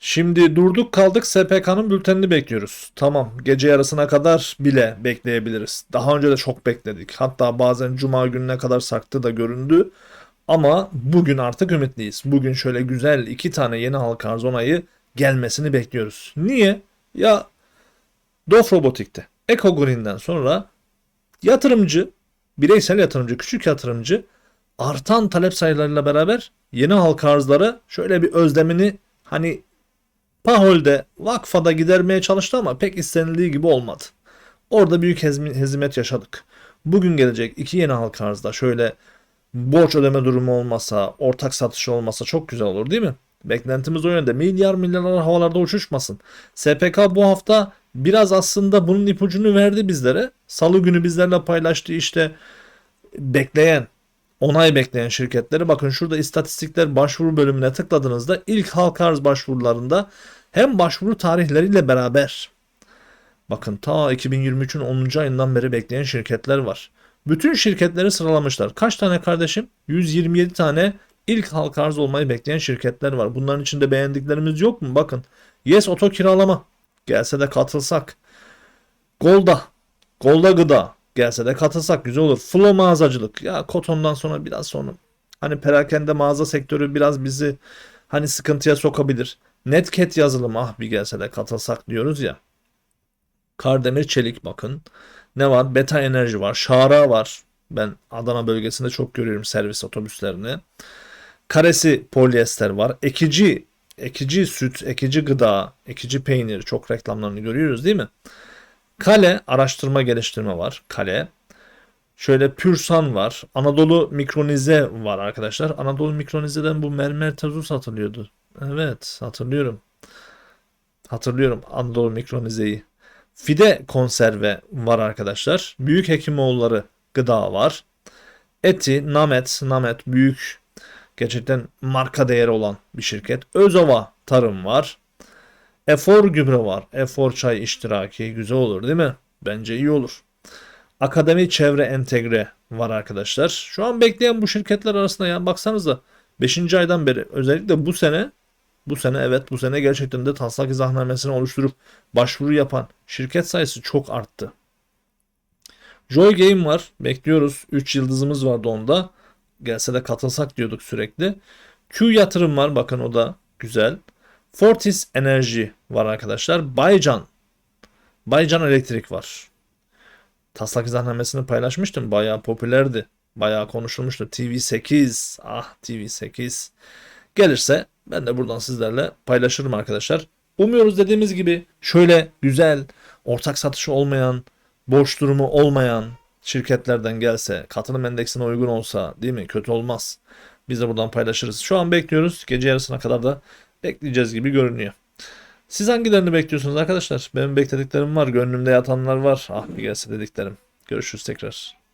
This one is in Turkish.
Şimdi durduk kaldık SPK'nın bültenini bekliyoruz. Tamam gece yarısına kadar bile bekleyebiliriz. Daha önce de çok bekledik. Hatta bazen cuma gününe kadar sarktı da göründü. Ama bugün artık ümitliyiz. Bugün şöyle güzel iki tane yeni halka arz onayı gelmesini bekliyoruz. Niye? Ya Dof Robotik'te Eco Green'den sonra yatırımcı, bireysel yatırımcı, küçük yatırımcı artan talep sayılarıyla beraber yeni halka arzlara şöyle bir özlemini hani Pahol'de Vakfa'da gidermeye çalıştı ama pek istenildiği gibi olmadı. Orada büyük hezimet yaşadık. Bugün gelecek iki yeni halka arzda şöyle borç ödeme durumu olmasa, ortak satış olmasa çok güzel olur değil mi? Beklentimiz o yönde. Milyar milyarlar havalarda uçuşmasın. SPK bu hafta biraz aslında bunun ipucunu verdi bizlere. Salı günü bizlerle paylaştığı işte bekleyen, onay bekleyen şirketleri bakın şurada istatistikler başvuru bölümüne tıkladığınızda ilk halka arz başvurularında hem başvuru tarihleriyle beraber bakın ta 2023'ün 10. ayından beri bekleyen şirketler var. Bütün şirketleri sıralamışlar. Kaç tane kardeşim? 127 tane ilk halka arz olmayı bekleyen şirketler var. Bunların içinde beğendiklerimiz yok mu? Bakın. Yes Oto Kiralama. Gelse de katılsak. Golda. Golda Gıda. Gelse de katılsak güzel olur. Flow mağazacılık. Ya Koton'dan sonra biraz sonra. Hani perakende mağaza sektörü biraz bizi hani sıkıntıya sokabilir. Netcat yazılım ah bir gelse de katılsak diyoruz ya. Kardemir Çelik bakın. Ne var? Beta Enerji var. Şara var. Ben Adana bölgesinde çok görüyorum servis otobüslerini. Karesi polyester var. Ekici, ekici süt, ekici gıda, ekici peynir çok reklamlarını görüyoruz değil mi? Kale araştırma geliştirme var. Kale. Şöyle Pürsan var. Anadolu Mikronize var arkadaşlar. Anadolu Mikronize'den bu mermer tozu satılıyordu. Evet hatırlıyorum. Hatırlıyorum Anadolu Mikronize'yi. Fide konserve var arkadaşlar. Büyük Hekimoğulları gıda var. Eti, Namet, Namet büyük gerçekten marka değeri olan bir şirket. Özova tarım var. Efor gübre var. Efor çay iştiraki güzel olur değil mi? Bence iyi olur. Akademi çevre entegre var arkadaşlar. Şu an bekleyen bu şirketler arasında ya baksanıza 5. aydan beri özellikle bu sene bu sene evet bu sene gerçekten de taslak izahnamesini oluşturup başvuru yapan şirket sayısı çok arttı. Joy Game var. Bekliyoruz. 3 yıldızımız vardı onda. Gelse de katılsak diyorduk sürekli. Q yatırım var. Bakın o da güzel. Fortis Enerji var arkadaşlar. Baycan. Baycan Elektrik var. Taslak izahnamesini paylaşmıştım. Bayağı popülerdi. Bayağı konuşulmuştu. TV8. Ah TV8. Gelirse ben de buradan sizlerle paylaşırım arkadaşlar. Umuyoruz dediğimiz gibi şöyle güzel, ortak satışı olmayan, borç durumu olmayan şirketlerden gelse, katılım endeksine uygun olsa değil mi? Kötü olmaz. Biz de buradan paylaşırız. Şu an bekliyoruz. Gece yarısına kadar da bekleyeceğiz gibi görünüyor. Siz hangilerini bekliyorsunuz arkadaşlar? Benim beklediklerim var. Gönlümde yatanlar var. Ah bir gelse dediklerim. Görüşürüz tekrar.